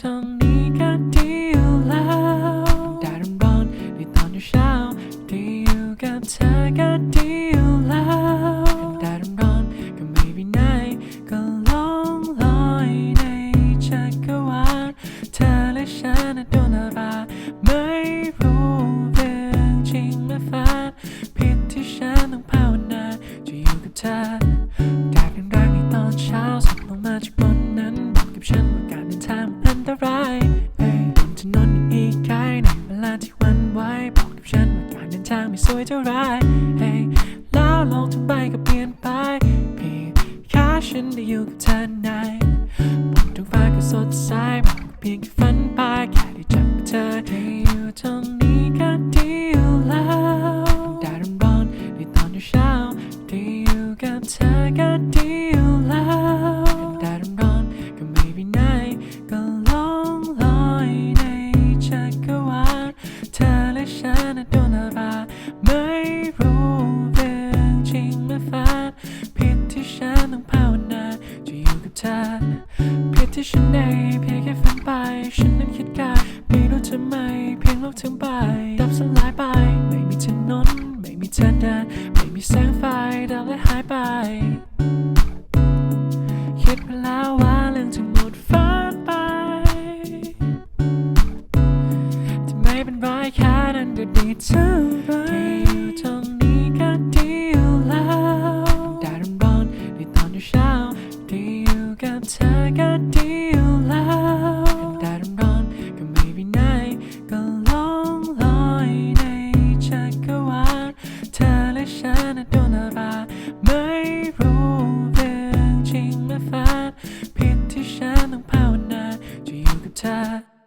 ทางนี้ก็ดีอยู่แล้วแดดร้อนๆในตอนเช้าดีอยู่กับเธอก็ดีอยู่แล้วแดดร้อนร้อนก็ไม่ไปไหนก็ลองลอยในจักรวาลเธอและฉันโดนอะไรไม่รู้เรื่องจริงและฝัน ตรายเอ้ยบนถนนอีกไกลในเวลาที่วันไหวบอกกับฉันว่าการเดินทางไม่สวยเท่าไรเฮ้ยแล้วโลกทั้งใบก็เปลี่ยนไปเพียงแค่ฉันได้อยู่กับเธอในบนท้องฟ้าก็สดใสบอกเพียงแค่ฝันไปแค่ได้จับเธอได้อยู่ตรงนี้ก็ดีอยู่แล้วได้ร้อนๆในตอนเช้าได้อยู่กับเธอก็ดีอยู่ ฉันโดนอะไรไม่รู้เรื่องจริงและฝันผิดที่ฉันต้องภาวนาจะอยู่กับเธอผิดที่ฉันเองเพียงแค่ฝันไป ฉันนั้นคิดการไม่รู้ทำไมเพียงโลกทั้งใบดับสลายไป ไม่มีถนนไม่มีเธอเดินไม่มีแสงไฟดับและหายไป ที่ไม่เป็นไรแค่นั้นก็ดีเท่าไรอยู่ตรงนี้ก็ดีอยู่แล้วได้ร้อนในตอนเช้าด้อยู่กับเธอก็ดีอยู่แล้วได้ร้อนก็ไม่ไปไหนก็ลองลอยในจักรวาลเธอและฉันโดนอะไรไม่รู้เรื่องจริงและฝันผิดที่ฉันต้องภาวนาจะอยู่กับเธอ